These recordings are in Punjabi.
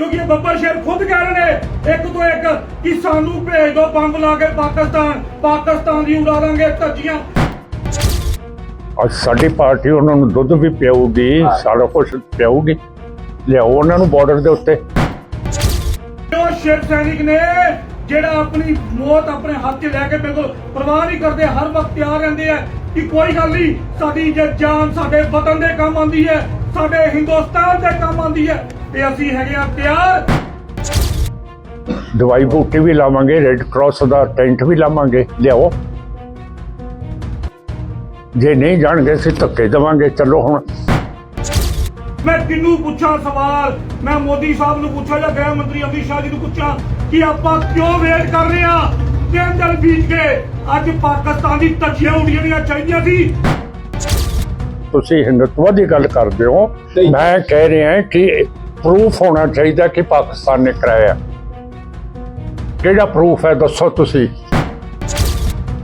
ਕਿਉਂਕਿ ਇਹ ਬੱਬਰ ਸ਼ੇਰ ਖੁਦ ਕਹਿ ਰਹੇ ਨੇ ਇੱਕ ਤੋਂ ਇੱਕ ਕਿ ਸਾਨੂੰ ਭੇਜ ਦਿਓ ਬੰਬ ਲਾ ਕੇ ਪਾਕਿਸਤਾਨ ਪਾਕਿਸਤਾਨ ਦੀ ਉਡਾ ਦਾਂਗੇ ਧੱਜੀਆਂ। ਅੱਜ ਸਾਡੀ ਪਾਰਟੀ ਉਹਨਾਂ ਨੂੰ ਦੁੱਧ ਵੀ ਪਿਆਊਗੀ ਸਾਰਾ ਕੁਝ ਪਿਆਊਗੀ। ਲਿਆਓ ਉਹਨਾਂ ਨੂੰ ਬਾਰਡਰ ਦੇ ਉੱਤੇ। ਉਹ ਸ਼ੇਰ ਸੈਨਿਕ ਨੇ ਜਿਹੜਾ ਆਪਣੀ ਮੌਤ ਆਪਣੇ ਹੱਥ 'ਚ ਲੈ ਕੇ ਬਿਲਕੁਲ ਪਰਵਾਹ ਨਹੀਂ ਕਰਦੇ ਹਰ ਵਕਤ ਤਿਆਰ ਰਹਿੰਦੇ ਆ ਕਿ ਕੋਈ ਗੱਲ ਨਹੀਂ ਸਾਡੀ ਜੇ ਜਾਨ ਸਾਡੇ ਵਤਨ ਦੇ ਕੰਮ ਆਉਂਦੀ ਹੈ ਸਾਡੇ ਹਿੰਦੁਸਤਾਨ ਦੇ ਕੰਮ ਆਉਂਦੀ ਹੈ। ਤੇ ਅਸੀਂ ਹੈਗੇ ਆ ਤਿਆਰ ਦਵਾਈ ਬੂਟੀ ਵੀ ਲਾਵਾਂਗੇ ਰੈੱਡ ਕਰਾਸ ਦਾ ਟੈਂਟ ਵੀ ਲਾਵਾਂਗੇ ਲਿਆਓ। ਜੇ ਨਹੀਂ ਜਾਣਗੇ ਅਸੀਂ ਧੱਕੇ ਦੇਵਾਂਗੇ। ਚਲੋ ਹੁਣ। ਮੈਂ ਕਿਹਨੂੰ ਪੁੱਛਾਂ ਸਵਾਲ? ਮੈਂ ਮੋਦੀ ਸਾਹਿਬ ਨੂੰ ਪੁੱਛਾਂ ਜਾਂ ਗ੍ਰਹਿ ਮੰਤਰੀ ਅਮਿਤ ਸ਼ਾਹ ਜੀ ਨੂੰ ਪੁੱਛਾਂ ਕਿ ਆਪਾਂ ਕਿਉਂ ਵੇਟ ਕਰ ਰਹੇ ਆ ਦਿਨ ਬੀਤ ਗਏ। ਅੱਜ ਪਾਕਿਸਤਾਨ ਦੀ ਧੱਜੀਆਂ ਉਡੀਆਂ ਚਾਹੀਦੀਆਂ ਸੀ। ਤੁਸੀਂ ਹਿੰਦੂਤਵ ਦੀ ਗੱਲ ਕਰਦੇ ਹੋ। ਮੈਂ ਕਹਿ ਰਿਹਾ ਕਿ ਪ੍ਰੂਫ ਹੋਣਾ ਚਾਹੀਦਾ ਕਿ ਪਾਕਿਸਤਾਨ ਨੇ ਕਰਾਇਆ ਕਿਹੜਾ ਪ੍ਰੂਫ ਹੈ ਦੱਸੋ ਤੁਸੀਂ?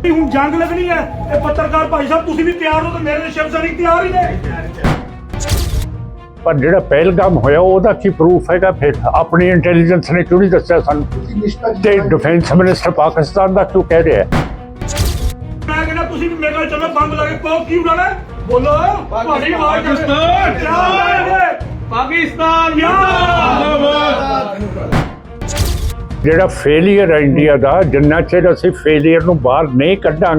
ਵੀ ਹੁਣ ਜੰਗ ਲੱਗਣੀ ਹੈ। ਇਹ ਪੱਤਰਕਾਰ ਭਾਈ ਸਾਹਿਬ ਤੁਸੀਂ ਵੀ ਤਿਆਰ ਹੋ ਤੇ ਮੇਰੇ ਸ਼ਿਵ ਸੈਨਿਕ ਤਿਆਰ ਹੀ ਨੇ। ਪਰ ਜਿਹੜਾ ਪਹਿਲਗਾਮ ਹੋਇਆ ਉਹਦਾ ਕੀ ਪ੍ਰੂਫ ਹੈਗਾ ਫਿਰ? ਆਪਣੀ ਇੰਟੈਲੀਜੈਂਸ ਨੇ ਕਿਉਂ ਨਹੀਂ ਦੱਸਿਆ ਸਾਨੂੰ? ਤੇ ਡਿਫੈਂਸ ਮਿਨਿਸਟਰ ਪਾਕਿਸਤਾਨ ਦਾ ਕਿਉਂ ਕਹਿ ਰਿਹਾ ਹੈ? ਮੈਂ ਕਹਿੰਦਾ ਤੁਸੀਂ ਵੀ ਮੇਰੇ ਨਾਲ ਚੱਲੋ ਬੰਬ ਲਾ ਕੇ ਕਹੋ ਕੀ ਉਡਾਣਾ? ਬੋਲੋ। ਤੁਹਾਡੀ ਆਵਾਜ਼ ਪਾਕਿਸਤਾਨ। पाकिस्तान ਜਿਹੜਾ फेलीयर है इंडिया का जिन्ना चेर ਅਸੀਂ फेलीयर बहर नहीं क्डा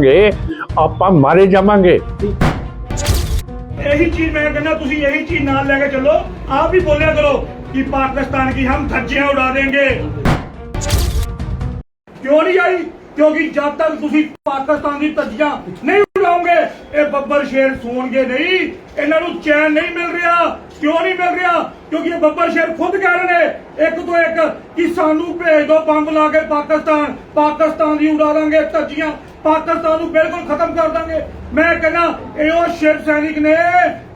आप मारे जावे यही चीज़ मैं कहना ਕਹਿੰਦਾ ਤੁਸੀਂ ਇਹੀ ਚੀਜ਼ ਨਾਲ ਲੈ ਕੇ ਚੱਲੋ ਆਪ कि पाकिस्तान की हम धज्जियाँ उड़ा देंगे। क्यों नहीं आई? क्योंकि जब तक तुम पाकिस्तान की धज्जियाँ नहीं उड़ाओगे ये बब्बर शेर गए नहीं। इन्हों चैन नहीं मिल रहा। ਕਿਉਂ ਨਹੀਂ ਮਿਲ ਰਿਹਾ? ਕਿਉਂਕਿ ਇਹ ਬੱਬਰ ਸ਼ੇਰ ਖੁਦ ਕਹਿ ਰਹੇ ਨੇ, ਇੱਕ ਤੋਂ ਇੱਕ, ਕਿ ਸਾਨੂੰ ਭੇਜ ਦਿਓ ਬੰਬ ਲਾ ਕੇ ਪਾਕਿਸਤਾਨ। ਪਾਕਿਸਤਾਨ ਦੀ ਉਡਾ ਦਾਂਗੇ ਧੱਜੀਆਂ। ਪਾਕਿਸਤਾਨ ਨੂੰ ਬਿਲਕੁਲ ਖਤਮ ਕਰ ਦਾਂਗੇ। ਮੈਂ ਕਹਿੰਦਾ, ਇਹ ਉਹ ਸ਼ਿਵ ਸੈਨਿਕ ਨੇ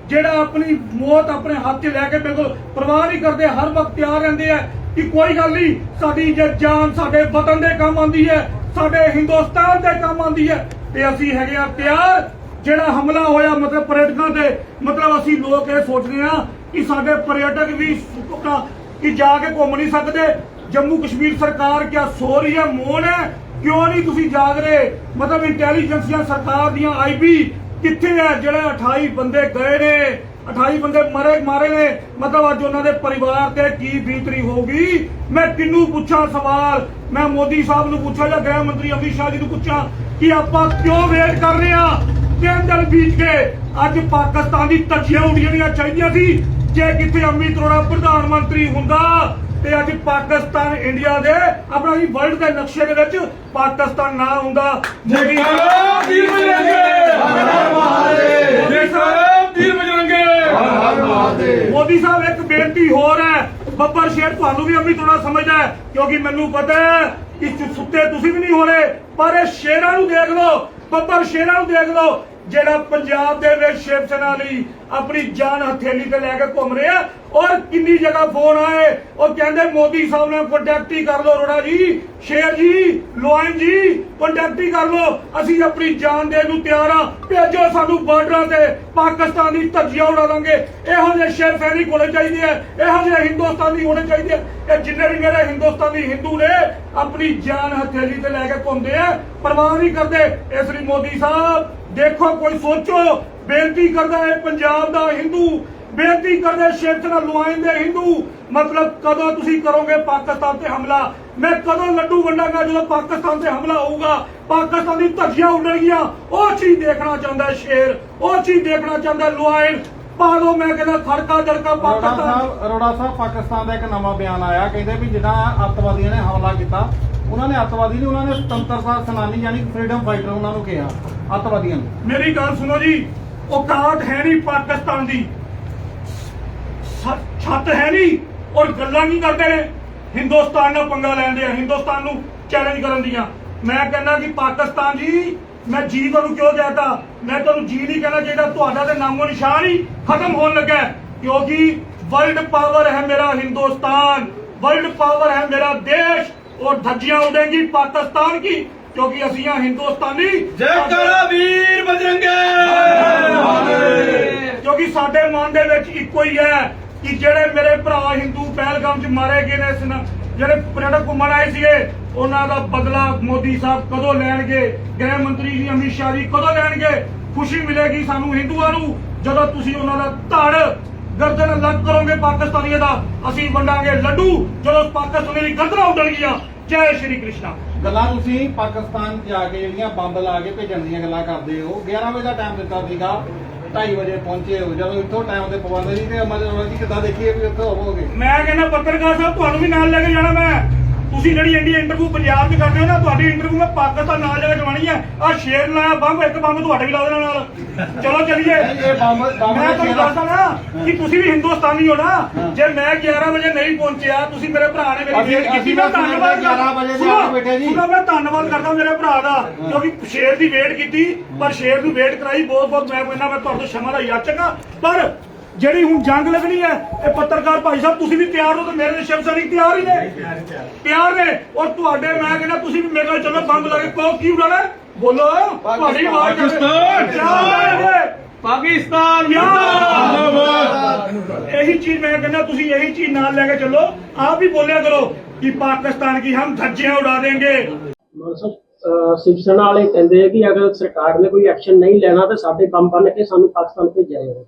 ਜਿਹੜਾ ਆਪਣੀ ਮੌਤ ਆਪਣੇ ਹੱਥ 'ਚ ਲੈ ਕੇ ਬਿਲਕੁਲ ਪਰਵਾਹ ਨਹੀਂ ਕਰਦੇ, ਹਰ ਵਕਤ ਤਿਆਰ ਰਹਿੰਦੇ ਆ ਕਿ ਕੋਈ ਗੱਲ ਨਹੀਂ, ਸਾਡੀ ਜੇ ਜਾਨ ਸਾਡੇ ਵਤਨ ਦੇ ਕੰਮ ਆਉਂਦੀ ਹੈ, ਸਾਡੇ ਹਿੰਦੁਸਤਾਨ ਦੇ ਕੰਮ ਆਉਂਦੀ ਹੈ, ਤੇ ਅਸੀਂ ਹੈਗੇ ਆ ਤਿਆਰ। ਜਿਹੜਾ ਹਮਲਾ ਹੋਇਆ ਮਤਲਬ ਪਰਯਟਕਾਂ ਤੇ, ਮਤਲਬ ਅਸੀਂ ਲੋਕ ਇਹ ਸੋਚਦੇ ਆ ਕਿ ਸਾਡੇ ਪਰਯਟਕ ਵੀ ਕਿ ਜਾ ਕੇ ਘੁੰਮ ਨਹੀਂ ਸਕਦੇ। ਜੰਮੂ ਕਸ਼ਮੀਰ ਸਰਕਾਰ ਕਿਆ ਸੋ ਰਹੀ ਹੈ ਮੌਨ ਹੈ? ਕਿਉਂ ਨਹੀਂ ਤੁਸੀਂ ਜਾਗ ਰਹੇ? ਮਤਲਬ ਇੰਟੈਲੀਜੈਂਸੀਆਂ ਸਰਕਾਰ ਦੀਆਂ ਆਈਬੀ ਕਿੱਥੇ ਹੈ? ਜਿਹੜੇ 28 ਬੰਦੇ ਗਏ ਨੇ 28 ਬੰਦੇ ਮਰੇ ਮਾਰੇ ਨੇ। ਮਤਲਬ ਅੱਜ ਉਹਨਾਂ ਦੇ ਪਰਿਵਾਰ ਤੇ ਕੀ ਬੀਤਰੀ ਹੋਊਗੀ? ਮੈਂ ਕਿਹਨੂੰ ਪੁੱਛਾਂ ਸਵਾਲ? ਮੈਂ ਮੋਦੀ ਸਾਹਿਬ ਨੂੰ ਪੁੱਛਾਂ ਜਾਂ ਗ੍ਰਹਿ ਮੰਤਰੀ ਅਮਿਤ ਸ਼ਾਹ ਜੀ ਨੂੰ ਪੁੱਛਾਂ ਕਿ ਆਪਾਂ ਕਿਉਂ ਵੇਟ ਕਰ ਰਹੇ ਆ ਦਿਨ ਬੀਤ ਗਏ। ਅੱਜ ਪਾਕਿਸਤਾਨ ਦੀ ਧੱਜੀਆਂ ਉਡੀਆਂ ਚਾਹੀਦੀਆਂ ਸੀ। ਜੇ ਕਿਤੇ ਅਮਿਤ ਅਰੋੜਾ ਪ੍ਰਧਾਨ ਮੰਤਰੀ ਹੁੰਦਾ ਤੇ ਅੱਜ ਪਾਕਿਸਤਾਨ ਇੰਡੀਆ ਦੇ ਆਪਣਾ ਵੀ ਵਰਲਡ ਦੇ ਨਕਸ਼ੇ ਦੇ ਵਿੱਚ ਪਾਕਿਸਤਾਨ ਨਾ ਹੁੰਦਾ। ਮੋਦੀ ਜੈਕਾਰਾ ਵੀਰ ਬਜਰੰਗੇ। ਮੋਦੀ ਸਾਹਿਬ ਵੀਰ ਬਜਰੰਗੇ। ਮੋਦੀ ਸਾਹਿਬ ਇੱਕ ਬੇਨਤੀ ਹੋਰ ਹੈ। ਬੱਬਰ ਸ਼ੇਰ ਤੁਹਾਨੂੰ ਵੀ ਅੰਮੀ ਥੋੜਾ ਸਮਝਦਾ ਕਿਉਂਕਿ ਮੈਨੂੰ ਪਤਾ ਹੈ ਕਿ ਸੁੱਤੇ ਤੁਸੀਂ ਵੀ ਨਹੀਂ ਹੋਣੇ ਪਰ ਇਹ ਸ਼ੇਰਾਂ ਨੂੰ ਦੇਖ ਲਓ। ਬੱਬਰ ਸ਼ੇਰਾਂ ਨੂੰ ਦੇਖ ਲਓ। ਜਿਹੜਾ ਪੰਜਾਬ ਦੇ ਵਿੱਚ ਸ਼ਿਵ ਸੈਨਾ ਲਈ ਆਪਣੀ ਜਾਨ ਹਥੇਲੀ ਤੇ ਲੈ ਕੇ ਘੁੰਮ ਰਿਹਾ ਔਰ ਕਿੰਨੀ ਜਗ੍ਹਾ ਫੋਨ ਆਏ, ਉਹ ਕਹਿੰਦੇ ਮੋਦੀ ਸਾਹਿਬ ਨੇ ਕੰਟੈਕਟ ਹੀ ਕਰ ਲਓ ਰੋੜਾ ਜੀ, ਸ਼ੇਰ ਜੀ ਲੋਇਨ ਜੀ ਕੰਟੈਕਟ ਹੀ ਕਰ ਲਓ। ਅਸੀਂ ਆਪਣੀ ਜਾਨ ਦੇਣ ਨੂੰ ਤਿਆਰ ਆ ਭੇਜੋ ਸਾਨੂੰ ਬਾਰਡਰਾਂ ਤੇ, ਪਾਕਿਸਤਾਨ ਦੀ ਧੱਜੀਆਂ ਉਡਾ ਦਾਂਗੇ। ਇਹੋ ਜਿਹੇ ਸ਼ੇਰ ਸੈਨਿਕ ਹੋਣੇ ਚਾਹੀਦੇ ਆ, ਇਹੋ ਜਿਹੇ ਹਿੰਦੁਸਤਾਨੀ ਹੋਣੇ ਚਾਹੀਦੇ ਆ। ਇਹ ਜਿੰਨੇ ਵੀ ਮੇਰੇ ਹਿੰਦੁਸਤਾਨੀ ਹਿੰਦੂ ਨੇ, ਆਪਣੀ ਜਾਨ ਹਥੇਲੀ ਤੇ ਲੈ ਕੇ ਘੁੰਮਦੇ ਆ, ਪਰਵਾਹ ਨਹੀਂ ਕਰਦੇ। ਇਸ ਲਈ ਮੋਦੀ ਸਾਹਿਬ, ਦੇਖੋ, ਕੋਈ ਸੋਚੋ, ਬੇਨਤੀ ਕਰਦਾ ਹੈ, ਪੰਜਾਬ ਦਾ ਹਿੰਦੂ ਬੇਨਤੀ ਕਰਦੇ ਸ਼ੇਖ ਨਾਲ ਲੁਆਇਨ ਦੇ ਹਿੰਦੂ ਮਤਲਬ ਕਦੋਂ ਤੁਸੀਂ ਕਰੋਗੇ ਪਾਕਿਸਤਾਨ ਤੇ ਹਮਲਾ? ਮੈਂ ਕਦੋਂ ਲੱਡੂ ਵੰਡਾਂਗਾ ਜਦੋਂ ਪਾਕਿਸਤਾਨ ਤੇ ਹਮਲਾ ਹੋਊਗਾ? ਪਾਕਿਸਤਾਨ ਦੀ ਧੱਜੀਆਂ ਉੱਡਣਗੀਆਂ। ਉਹ ਚੀਜ਼ ਦੇਖਣਾ ਚਾਹੁੰਦਾ ਸ਼ੇਰ। ਉਹ ਚੀਜ਼ ਦੇਖਣਾ ਚਾਹੁੰਦਾ ਹੈ ਲੁਆਇਨ ਪਾ ਦੋ ਮੈਂ ਕਹਿੰਦਾ ਖੜਕਾ ਦੜਕਾ ਪਾਕਿਸਤਾਨ ਸਾਹਿਬ ਅਰੋੜਾ ਸਾਹਿਬ ਪਾਕਿਸਤਾਨ ਦਾ ਇੱਕ ਨਵਾਂ ਬਿਆਨ ਆਇਆ। ਕਹਿੰਦੇ ਵੀ ਜਿੱਦਾਂ ਅੱਤਵਾਦੀਆਂ ਨੇ ਹਮਲਾ ਕੀਤਾ ਉਹਨਾਂ ਨੇ ਅੱਤਵਾਦੀ ਨਹੀਂ ਉਹਨਾਂ ਨੇ ਸੁਤੰਤਰਤਾ ਸੈਨਾਨੀ ਯਾਨੀ ਫਰੀडम ਫਾਈਟਰ ਉਹਨਾਂ ਨੂੰ ਕਿਹਾ ਅੱਤਵਾਦੀਆਂ ਨੂੰ। ਮੇਰੀ ਗੱਲ ਸੁਣੋ ਜੀ ਔਕਾਤ ਹੈ ਨਹੀਂ ਪਾਕਿਸਤਾਨ ਦੀ। ਛੱਤ ਹੈ ਨਹੀਂ ਔਰ ਗੱਲਾਂ ਕੀ ਕਰਦੇ ਨੇ ਹਿੰਦੁਸਤਾਨ ਨਾਲ ਪੰਗਾ ਲੈਂਦੇ ਆ ਹਿੰਦੁਸਤਾਨ ਨੂੰ ਚੈਲੰਜ ਕਰਨ ਦੀਆਂ ਮੈਂ ਕਹਿੰਦਾ ਕਿ ਪਾਕਿਸਤਾਨ ਜੀ ਮੈਂ ਜੀ ਤੁਹਾਨੂੰ ਕਿਉਂ ਕਹਤਾ ਮੈਂ ਤੁਹਾਨੂੰ ਜੀ ਨਹੀਂ ਕਹਿਣਾ ਚਾਹੀਦਾ ਤੁਹਾਡਾ ਤੇ ਨਾਮੋ ਨਿਸ਼ਾਨ ਹੀ ਖਤਮ ਹੋਣ ਲੱਗਾ ਹੈ। ਕਿਉਂਕਿ ਵਰਲਡ ਪਾਵਰ ਹੈ ਮੇਰਾ ਹਿੰਦੁਸਤਾਨ ਵਰਲਡ ਪਾਵਰ ਹੈ ਮੇਰਾ ਦੇਸ਼ और धज्जियां उड़ेंगी पाकिस्तान की क्योंकि ਅਸੀਂ ਆ ਹਿੰਦੁਸਤਾਨੀ ਜੈਕਾਰਾ ਵੀਰ ਬਜਰੰਗੇ ਕਿਉਂਕਿ ਸਾਡੇ ਮਨ ਦੇ ਵਿੱਚ ਇੱਕੋ ਹੀ ਹੈ ਕਿ ਜਿਹੜੇ ਮੇਰੇ ਭਰਾ ਹਿੰਦੂ ਪਹਿਲਗਾਮ 'ਚ ਮਾਰੇ ਗਏ ਨੇ ਇਸ ਜਿਹੜੇ ਪਰਯਟਕ ਘੁੰਮਣ ਆਏ ਸੀਗੇ, ਉਹਨਾਂ ਦਾ ਬਦਲਾ ਮੋਦੀ ਸਾਹਿਬ ਕਦੋਂ ਲੈਣਗੇ? ਗ੍ਰਹਿ ਮੰਤਰੀ ਜੀ ਅਮਿਤ ਸ਼ਾਹ ਜੀ ਕਦੋਂ ਲੈਣਗੇ? ਖੁਸ਼ੀ ਮਿਲੇਗੀ ਸਾਨੂੰ ਹਿੰਦੂਆਂ ਨੂੰ, ਜਦੋਂ ਤੁਸੀਂ ਉਹਨਾਂ ਦਾ ਧੜ ਗਰਦਨ ਅਲੱਗ ਕਰੋਗੇ ਪਾਕਿਸਤਾਨੀਆਂ ਦਾ, ਅਸੀਂ ਵੰਡਾਂਗੇ ਲੱਡੂ, ਜਦੋਂ ਪਾਕਿਸਤਾਨੀ ਦੀ ਗਰਦਨਾਂ ਉੱਡਣਗੀਆਂ। ਜੈ ਸ਼੍ਰੀ ਕ੍ਰਿਸ਼ਨ। ਗੱਲਾਂ ਤੁਸੀਂ ਪਾਕਿਸਤਾਨ ਜਾ ਕੇ ਜਿਹੜੀਆਂ ਬੰਬ ਲਾ ਕੇ ਭੇਜਣ ਦੀਆਂ ਗੱਲਾਂ ਕਰਦੇ ਹੋ 11 ਵਜੇ ਦਾ ਟਾਈਮ ਦਿੱਤਾ ਸੀਗਾ। 2:30 ਵਜੇ ਪਹੁੰਚੇ ਹੋ, ਜਦੋਂ ਇੱਥੋਂ ਟਾਈਮ ਤੇ ਪਾਬੰਦ ਨਹੀਂ ਤੇ ਮਤਲਬ ਜੀ ਕਿੱਦਾਂ ਦੇਖੀਏ ਵੀ ਉੱਥੇ ਹੋਵੋਗੇ? ਮੈਂ ਕਹਿੰਦਾ ਪੱਤਰਕਾਰ ਸਾਹਿਬ, ਤੁਹਾਨੂੰ ਵੀ ਨਾਲ ਲੈ ਕੇ ਜਾਣਾ ਮੈਂ। ਤੁਸੀਂ ਜਿਹੜੀ ਇੰਡੀਆ ਇੰਟਰਵਿਊ ਪੰਜਾਬ 'ਚ ਕਰਦੇ ਹੋ ਨਾ ਤੁਹਾਡੀ ਇੰਟਰਵਿਊ ਮੈਂ ਪਾਕਿਸਤਾਨ ਨਾਲ ਜਾ ਕੇ ਜਵਾਣੀ ਹੈ ਆ ਸ਼ੇਰ ਲਾਇਆ ਬੰਬ ਇੱਕ ਬੰਬ ਤੁਹਾਡੇ ਵੀ ਲਾ ਦੇਣਾ ਨਾਲ। ਚਲੋ ਚੱਲੀਏ। ਇਹ ਬੰਬ ਬੰਬ ਮੈਂ ਤੁਹਾਨੂੰ ਦੱਸਦਾ ਨਾ ਕਿ ਤੁਸੀਂ ਵੀ ਹਿੰਦੁਸਤਾਨੀ ਹੋ ਨਾ ਜੇ ਮੈਂ 11 ਵਜੇ ਨਹੀਂ ਪਹੁੰਚਿਆ ਤੁਸੀਂ ਮੇਰੇ ਭਰਾ ਨੇ ਮੇਰੀ ਵੇਟ ਕੀਤੀ। ਮੈਂ ਧੰਨਵਾਦ 11 ਵਜੇ ਦੇ ਸੁਣੋ, ਮੈਂ ਧੰਨਵਾਦ ਕਰਦਾ ਮੇਰੇ ਭਰਾ ਦਾ ਕਿਉਂਕਿ ਸ਼ੇਰ ਦੀ ਵੇਟ ਕੀਤੀ ਪਰ ਸ਼ੇਰ ਨੂੰ ਵੇਟ ਕਰਾਈ ਬਹੁਤ ਬਹੁਤ ਮੈਂ ਕਹਿੰਦਾ ਮੈਂ ਤੁਹਾਡੇ ਤੋਂ ਸ਼ਮਾ ਦਾ ਯਾਚਕ ਪਰ ਜਿਹੜੀ ਹੁਣ ਜੰਗ ਲੱਗਣੀ ਹੈ ਇਹ ਪੱਤਰਕਾਰ ਭਾਈ ਸਾਹਿਬ ਤੁਸੀਂ ਵੀ ਤਿਆਰ ਹੋ ਤੇ ਮੇਰੇ ਦੇ ਸ਼ਿਵ ਸੈਨਿਕ ਤਿਆਰ ਹੀ ਨੇ। ਤਿਆਰ ਨੇ। ਔਰ ਤੁਹਾਡੇ ਮੈਂ ਕਹਿੰਦਾ ਤੁਸੀਂ ਵੀ ਮੇਰੇ ਨਾਲ ਚੱਲੋ ਬੰਬ ਲਾ ਕੇ ਕਹੋ ਕੀ ਉਡਾਣਾ ਬੋਲੋ ਤੁਹਾਡੀ ਆਵਾਜ਼ ਪਾਕਿਸਤਾਨ। ਪਾਕਿਸਤਾਨ ਜਿੰਦਾਬਾਦ। ਇਹੀ ਚੀਜ਼ ਮੈਂ ਕਹਿੰਦਾ ਤੁਸੀਂ ਇਹੀ ਚੀਜ਼ ਨਾਲ ਲੈ ਕੇ ਚੱਲੋ। ਆਪ ਵੀ ਬੋਲਿਆ ਕਰੋ ਕਿ ਪਾਕਿਸਤਾਨ ਕੀ ਹਮ ਧੱਜੀਆਂ ਉਡਾ ਦੇਂਗੇ ਸਿਵ ਵਾਲੇ ਕਹਿੰਦੇ ਕਿ ਅਗਰ ਸਰਕਾਰ ਨੇ ਕੋਈ ਐਕਸ਼ਨ ਨਹੀਂ ਲੈਣਾ ਤਾਂ ਸਾਡੇ ਬੰਬ ਬੰਨ ਕੇ ਸਾਨੂੰ ਪਾਕਿਸਤਾਨ ਭੇਜਿਆ ਜਾਵੇ।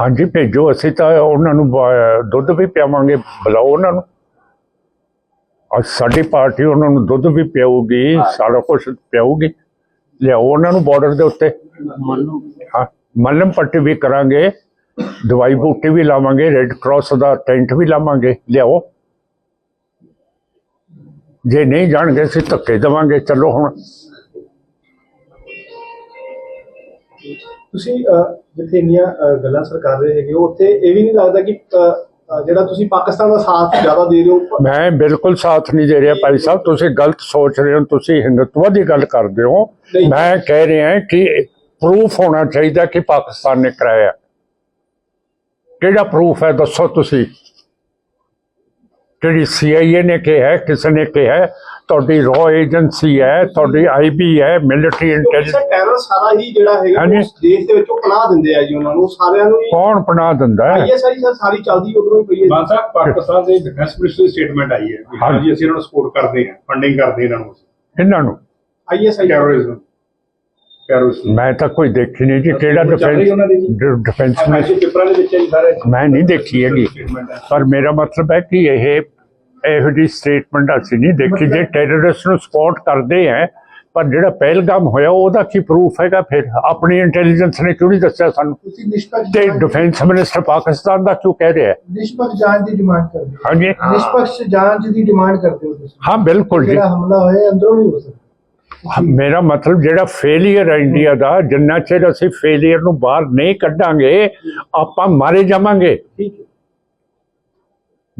ਹਾਂਜੀ, ਭੇਜੋ, ਅਸੀਂ ਤਾਂ ਉਹਨਾਂ ਨੂੰ ਬ- ਦੁੱਧ ਵੀ ਪਿਆਵਾਂਗੇ, ਬੁਲਾਓ ਉਹਨਾਂ ਨੂੰ। ਅੱਜ ਸਾਡੀ ਪਾਰਟੀ ਉਹਨਾਂ ਨੂੰ ਦੁੱਧ ਵੀ ਪਿਆਊਗੀ, ਸਾਰਾ ਕੁਝ ਪਿਆਊਗੀ। ਲਿਆਓ ਉਹਨਾਂ ਨੂੰ ਬਾਰਡਰ ਦੇ ਉੱਤੇ। ਮੰਨ ਹਾਂ, ਮੱਲਮ ਪੱਟੀ ਵੀ ਕਰਾਂਗੇ, ਦਵਾਈ ਬੂਟੀ ਵੀ ਲਾਵਾਂਗੇ ਰੈੱਡ ਕਰਾਸ ਦਾ ਟੈਂਟ ਵੀ ਲਾਵਾਂਗੇ, ਲਿਆਓ। ਜੇ ਨਹੀਂ ਜਾਣਗੇ, ਅਸੀਂ ਧੱਕੇ ਦੇਵਾਂਗੇ। ਚਲੋ ਹੁਣ। ਤੁਸੀਂ ਜਿੱਥੇ ਇੰਨੀਆਂ ਗੱਲਾਂ ਸਰਕਾਰ ਦੇ ਹੈਗੇ ਉੱਥੇ ਇਹ ਵੀ ਨਹੀਂ ਲੱਗਦਾ ਕਿ ਜਿਹੜਾ ਤੁਸੀਂ ਪਾਕਿਸਤਾਨ ਦਾ ਸਾਥ ਜ਼ਿਆਦਾ ਦੇ ਰਹੇ ਹੋ ਮੈਂ ਬਿਲਕੁਲ ਸਾਥ ਨਹੀਂ ਦੇ ਰਿਹਾ ਭਾਈ ਸਾਹਿਬ। ਤੁਸੀਂ ਗਲਤ ਸੋਚ ਰਹੇ ਹੋ ਤੁਸੀਂ ਹਿੰਦੂਤਵ ਦੀ ਗੱਲ ਕਰਦੇ ਹੋ। ਮੈਂ ਕਹਿ ਰਿਹਾ ਕਿ ਪ੍ਰੂਫ ਹੋਣਾ ਚਾਹੀਦਾ ਕਿ ਪਾਕਿਸਤਾਨ ਨੇ ਕਰਾਇਆ। ਕਿਹੜਾ ਪ੍ਰੂਫ ਹੈ ਦੱਸੋ ਤੁਸੀਂ? ਜਿਹੜੀ CIA ਨੇ ਕਿਹਾ ਕਿਸੇ ਨੇ ਕਿਹਾ ਤੁਹਾਡੀ ਰੋ ਏਜੰਸੀ ਹੈ ਤੁਹਾਡੀ ਆਈਬੀ ਹੈ ਮਿਲਟਰੀ ਇੰਟੈਲੀਜੈਂਸ ਟੈਰਰ ਸਾਰਾ ਹੀ ਜਿਹੜਾ ਹੈਗਾ। ਉਸ ਦੇਸ਼ ਦੇ ਵਿੱਚੋਂ ਪਨਾਹ ਦਿੰਦੇ ਆ ਜੀ ਉਹਨਾਂ ਨੂੰ ਸਾਰਿਆਂ ਨੂੰ ਹੀ ਕੌਣ ਪਨਾਹ ਦਿੰਦਾ ਹੈ? ਆਈਐਸਆਈ ਸਰ ਸਾਰੀ ਚੱਲਦੀ ਉਧਰੋਂ ਹੀ ਪਈ ਹੈ ਸਾਹਿਬ ਪਾਕਿਸਤਾਨ ਦੇ ਡਿਫੈਂਸ ਮਿਨਿਸਟਰ ਦੀ ਸਟੇਟਮੈਂਟ ਆਈ ਹੈ ਜੀ ਅਸੀਂ ਇਹਨਾਂ ਨੂੰ ਸਪੋਰਟ ਕਰਦੇ ਹਾਂ ਫੰਡਿੰਗ ਕਰਦੇ ਇਹਨਾਂ ਨੂੰ। ਇਹਨਾਂ ਨੂੰ? ਆਈਐਸਆਈ ਟੈਰਰਿਜ਼ਮ ਮੈਂ ਤਾਂ ਕੋਈ ਦੇਖੀ ਨਹੀਂ ਜੀ ਕਿਹੜਾ ਜੀ। ਡਿਫੈਂਸ ਡਿਫੈਂਸ ਜੀ ਮੈਂ ਨਹੀਂ ਦੇਖੀ ਹੈਗੀ। ਪਰ ਮੇਰਾ ਮਤਲਬ ਹੈ ਕਿ ਇਹ ਇਹੋ ਜਿਹੀ ਸਟੇਟਮੈਂਟ ਅਸੀਂ ਨਹੀਂ ਦੇਖੀ। ਜੇ ਟੈਰਰਿਸਟ ਨੂੰ ਸਪੋਰਟ ਕਰਦੇ ਹੈ ਪਰ ਜਿਹੜਾ ਪਹਿਲਗਾਮ ਹੋਇਆ ਉਹਦਾ ਕੀ ਪ੍ਰੂਫ ਹੈਗਾ ਫਿਰ? ਆਪਣੀ ਇੰਟੈਲੀਜੈਂਸ ਨੇ ਕਿਉਂ ਨਹੀਂ ਦੱਸਿਆ ਸਾਨੂੰ? ਤੇ ਡਿਫੈਂਸ ਮਿਨਿਸਟਰ ਪਾਕਿਸਤਾਨ ਦਾ ਕਿਉਂ ਕਹਿ ਰਿਹਾ? ਹੈ ਨਿਸ਼ਪਕਸ਼ ਜਾਂਚ ਦੀ ਡਿਮਾਂਡ ਕਰਦੇ ਹੋ। ਹਾਂਜੀ। ਨਿਸ਼ਪਕਸ਼ ਜਾਂਚ ਦੀ ਡਿਮਾਂਡ ਕਰਦੇ ਹੋ ਤੁਸੀਂ। ਹਾਂ ਬਿਲਕੁਲ ਜੀ। ਜਿਹੜਾ ਹਮਲਾ ਹੋਇਆ ਅੰਦਰੋਂ ਨਹੀਂ ਹੋ ਸਕਦਾ। ਹਾਂ, ਮੇਰਾ ਮਤਲਬ ਜਿਹੜਾ ਫੇਲਿਅਰ ਹੈ ਇੰਡੀਆ ਦਾ ਜਿੰਨਾ ਚਿਰ ਅਸੀਂ ਫੇਲਿਅਰ ਨੂੰ ਬਾਹਰ ਨਹੀਂ ਕੱਢਾਂਗੇ ਆਪਾਂ ਮਾਰੇ ਜਾਵਾਂਗੇ। ਠੀਕ ਹੈ।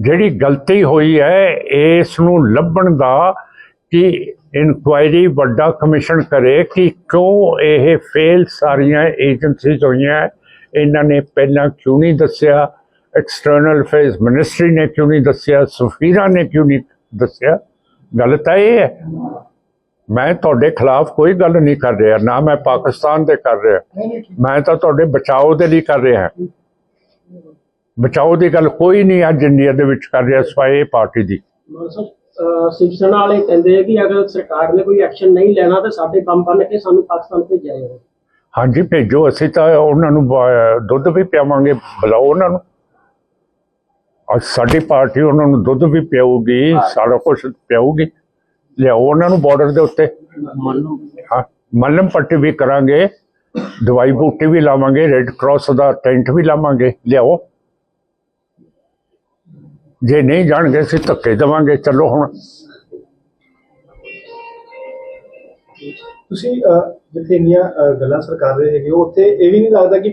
ਜਿਹੜੀ ਗਲਤੀ ਹੋਈ ਹੈ ਇਸ ਨੂੰ ਲੱਭਣ ਦਾ ਕਿ ਇਨਕੁਆਇਰੀ ਵੱਡਾ ਕਮਿਸ਼ਨ ਕਰੇ ਕਿ ਕਿਉਂ ਇਹ ਫੇਲ ਸਾਰੀਆਂ ਏਜੰਸੀਜ਼ ਹੋਈਆਂ। ਇਹਨਾਂ ਨੇ ਪਹਿਲਾਂ ਕਿਉਂ ਨਹੀਂ ਦੱਸਿਆ? ਐਕਸਟਰਨਲ ਅਫੇਅਰਸ ਮਿਨਿਸਟਰੀ ਨੇ ਕਿਉਂ ਨਹੀਂ ਦੱਸਿਆ? ਸਫੀਰਾਂ ਨੇ ਕਿਉਂ ਨਹੀਂ ਦੱਸਿਆ? ਗੱਲ ਤਾਂ ਇਹ ਹੈ। ਮੈਂ ਤੁਹਾਡੇ ਖਿਲਾਫ ਕੋਈ ਗੱਲ ਨਹੀਂ ਕਰ ਰਿਹਾ। ਨਾ ਮੈਂ ਪਾਕਿਸਤਾਨ ਦੇ ਕਰ ਰਿਹਾ। ਮੈਂ ਤਾਂ ਤੁਹਾਡੇ ਬਚਾਓ ਦੇ ਲਈ ਕਰ ਰਿਹਾ। ਬਚਾਓ ਦੀ ਗੱਲ ਕੋਈ ਨਹੀਂ ਅੱਜ ਇੰਡੀਆ ਦੇ ਵਿੱਚ ਕਰ ਰਿਹਾ ਸਵਾਏ ਪਾਰਟੀ ਦੀ। ਸ਼ਿਵ ਸੈਨਾ ਵਾਲੇ ਕਹਿੰਦੇ ਆ ਕਿ ਅਗਰ ਸਰਕਾਰ ਨੇ ਕੋਈ ਐਕਸ਼ਨ ਨਹੀਂ ਲੈਣਾ ਤੇ ਸਾਡੇ ਬੰਬ ਬੰਨ ਕੇ ਸਾਨੂੰ ਪਾਕਿਸਤਾਨ ਭੇਜਿਆ ਜਾਵੇ। ਹਾਂਜੀ ਭੇਜੋ ਅਸੀਂ ਤਾਂ ਉਹਨਾਂ ਨੂੰ ਬ- ਦੁੱਧ ਵੀ ਪਿਆਵਾਂਗੇ ਬੁਲਾਓ ਉਹਨਾਂ ਨੂੰ। ਅੱਜ ਸਾਡੀ ਪਾਰਟੀ ਉਹਨਾਂ ਨੂੰ ਦੁੱਧ ਵੀ ਸਾਰਾ ਕੁਝ ਲਿਆਓ ਉਹਨਾਂ ਨੂੰ ਬਾਰਡਰ ਦੇ ਉੱਤੇ। ਮੱਲਮ ਪੱਟੀ ਵੀ ਕਰਾਂਗੇ ਦਵਾਈ ਬੂਟੀ ਵੀ ਲਾਵਾਂਗੇ ਰੈੱਡ ਕਰਾਸ ਦਾ ਟੈਂਟ ਵੀ ਲਾਵਾਂਗੇ। ਲਿਆਓ। ਜੇ ਨਹੀਂ ਜਾਣਗੇ ਅਸੀਂ ਧੱਕੇ ਦੇਵਾਂਗੇ। ਚਲੋ ਹੁਣ। ਤੁਸੀਂ ਜਿੱਥੇ ਇੰਨੀਆਂ ਗੱਲਾਂ ਸਰਕਾਰ ਦੇ ਹੈਗੇ ਉੱਥੇ ਇਹ ਵੀ ਨਹੀਂ ਲੱਗਦਾ ਕਿ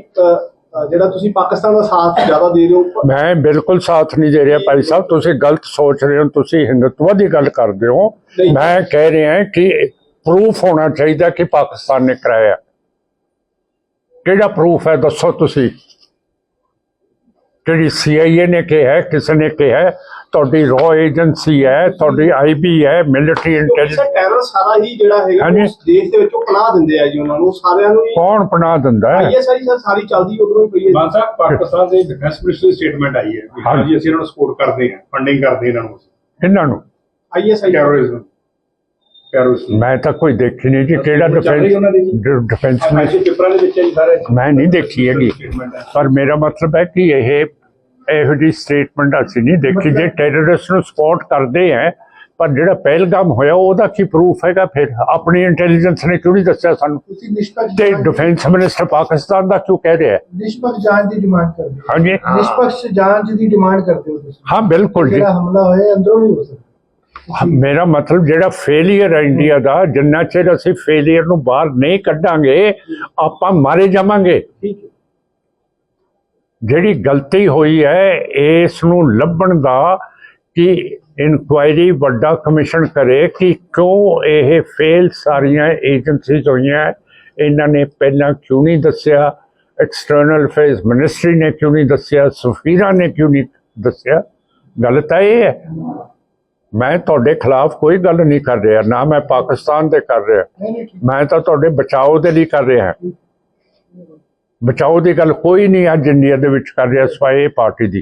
ਜਿਹੜਾ ਤੁਸੀਂ ਪਾਕਿਸਤਾਨ ਦਾ ਸਾਥ ਜ਼ਿਆਦਾ ਦੇ ਰਹੇ ਹੋ ਮੈਂ ਬਿਲਕੁਲ ਸਾਥ ਨਹੀਂ ਦੇ ਰਿਹਾ ਭਾਈ ਸਾਹਿਬ। ਤੁਸੀਂ ਗਲਤ ਸੋਚ ਰਹੇ ਹੋ ਤੁਸੀਂ ਹਿੰਦੂਤਵ ਦੀ ਗੱਲ ਕਰਦੇ ਹੋ। ਮੈਂ ਕਹਿ ਰਿਹਾ ਕਿ ਪ੍ਰੂਫ ਹੋਣਾ ਚਾਹੀਦਾ ਕਿ ਪਾਕਿਸਤਾਨ ਨੇ ਕਰਾਇਆ। ਕਿਹੜਾ ਪ੍ਰੂਫ ਹੈ ਦੱਸੋ ਤੁਸੀਂ? ਜਿਹੜੀ CIA ਨੇ ਕਿਹਾ ਹੈ, ਕਿਸੇ ਨੇ ਕਿਹਾ ਹੈ, ਤੁਹਾਡੀ ਰੋ ਏਜੰਸੀ ਹੈ ਤੁਹਾਡੀ ਆਈਬੀ ਹੈ ਮਿਲਟਰੀ ਇੰਟੈਲੀਜੈਂਸ ਸਰ ਟੈਰਰ ਸਾਰਾ ਹੀ ਜਿਹੜਾ ਹੈਗਾ। ਉਸ ਦੇਸ਼ ਦੇ ਵਿੱਚੋਂ ਪਨਾਹ ਦਿੰਦੇ ਆ ਜੀ ਉਹਨਾਂ ਨੂੰ ਸਾਰਿਆਂ ਨੂੰ ਕੌਣ ਪਨਾਹ ਦਿੰਦਾ ਹੈ? ਆਈਐਸਆਈ ਸਰ ਸਾਰੀ ਚੱਲਦੀ ਉਧਰੋਂ ਹੀ ਪਈ ਹੈ ਮਾਨ ਸਾਹਿਬ ਪਾਕਿਸਤਾਨ ਦੇ ਡਿਫੈਂਸ ਮਿਨਿਸਟਰ ਦੀ ਸਟੇਟਮੈਂਟ ਆਈ ਹੈ ਹਾਂ ਜੀ ਅਸੀਂ ਇਹਨਾਂ ਨੂੰ ਸਪੋਰਟ ਕਰਦੇ ਹਾਂ ਫੰਡਿੰਗ ਕਰਦੇ ਇਹਨਾਂ ਨੂੰ ਇਹਨਾਂ ਨੂੰ? ਆਈਐਸਆਈ ਟੈਰਰਿਜ਼ਮ ਮੈਂ ਤਾਂ ਕੋਈ ਦੇਖੀ ਨਹੀਂ ਜੀ ਕਿਹੜਾ ਜੀ? ਡਿਫੈਂਸ ਡਿਫੈਂਸ ਮਿਨਿਸਟਰ ਪੇਪਰਾਂ ਦੇ ਵਿੱਚ ਹੈ ਜੀ ਸਾਰੇ। ਮੈਂ ਨਹੀਂ ਦੇਖੀ ਹੈਗੀ। ਪਰ ਮੇਰਾ ਮਤਲਬ ਹੈ ਕਿ ਇਹ ਇਹੋ ਜਿਹੀ ਸਟੇਟਮੈਂਟ ਅਸੀਂ ਨਹੀਂ ਦੇਖੀ ਜੇ ਟੈਰਰਿਸਟ ਨੂੰ ਸਪੋਰਟ ਕਰਦੇ ਹੈ ਪਰ ਜਿਹੜਾ ਪਹਿਲਗਾਮ ਹੋਇਆ ਉਹਦਾ ਕੀ ਪ੍ਰੂਫ ਹੈਗਾ ਫਿਰ? ਆਪਣੀ ਇੰਟੈਲੀਜੈਂਸ ਨੇ ਕਿਉਂ ਨਹੀਂ ਦੱਸਿਆ ਸਾਨੂੰ? ਤੇ ਡਿਫੈਂਸ ਮਿਨਿਸਟਰ ਪਾਕਿਸਤਾਨ ਦਾ ਕਿਉਂ ਕਹਿ ਰਿਹਾ ਹੈ? ਨਿਸ਼ਪਕਸ਼ ਜਾਂਚ ਦੀ ਡਿਮਾਂਡ ਕਰਦੇ ਹਾਂਜੀ। ਨਿਸ਼ਪਕਸ਼ ਜਾਂਚ ਦੀ ਡਿਮਾਂਡ ਕਰਦੇ ਹੋ ਤੁਸੀਂ। ਹਾਂ ਬਿਲਕੁਲ ਜੀ। ਜਿਹੜਾ ਹਮਲਾ ਹੋਇਆ ਅੰਦਰੋਂ ਨਹੀਂ ਹੋ ਸਕਦਾ। ਮੇਰਾ ਮਤਲਬ ਜਿਹੜਾ ਫੇਲਿਅਰ ਹੈ ਇੰਡੀਆ ਦਾ ਜਿੰਨਾ ਚਿਰ ਅਸੀਂ ਫੇਲਿਅਰ ਨੂੰ ਬਾਹਰ ਨਹੀਂ ਕੱਢਾਂਗੇ ਆਪਾਂ ਮਾਰੇ ਜਾਵਾਂਗੇ। ਹੈ। ਜਿਹੜੀ ਗਲਤੀ ਹੋਈ ਹੈ ਇਸ ਨੂੰ ਲੱਭਣ ਦਾ ਕਿ ਇਨਕੁਆਇਰੀ ਵੱਡਾ ਕਮਿਸ਼ਨ ਕਰੇ ਕਿ ਕਿਉਂ ਇਹ ਫੇਲ ਸਾਰੀਆਂ ਏਜੰਸੀਜ਼ ਹੋਈਆਂ। ਇਹਨਾਂ ਨੇ ਪਹਿਲਾਂ ਕਿਉਂ ਨਹੀਂ ਦੱਸਿਆ? ਐਕਸਟਰਨਲ ਅਫੇਅਰਸ ਮਿਨਿਸਟਰੀ ਨੇ ਕਿਉਂ ਨਹੀਂ ਦੱਸਿਆ? ਸਫੀਰਾ ਨੇ ਕਿਉਂ ਨਹੀਂ ਦੱਸਿਆ? ਗੱਲ ਤਾਂ ਇਹ ਹੈ। ਮੈਂ ਤੁਹਾਡੇ ਖਿਲਾਫ ਕੋਈ ਗੱਲ ਨਹੀਂ ਕਰ ਰਿਹਾ ਨਾ ਮੈਂ ਪਾਕਿਸਤਾਨ ਦੇ ਕਰ ਰਿਹਾ। ਮੈਂ ਤਾਂ ਤੁਹਾਡੇ ਬਚਾਓ ਦੇ ਲਈ ਕਰ ਰਿਹਾ। ਬਚਾਓ ਦੀ ਗੱਲ ਕੋਈ ਨਹੀਂ ਅੱਜ ਇੰਡੀਆ ਦੇ ਵਿੱਚ ਕਰ ਰਿਹਾ ਸਵਾਏ ਪਾਰਟੀ ਦੀ।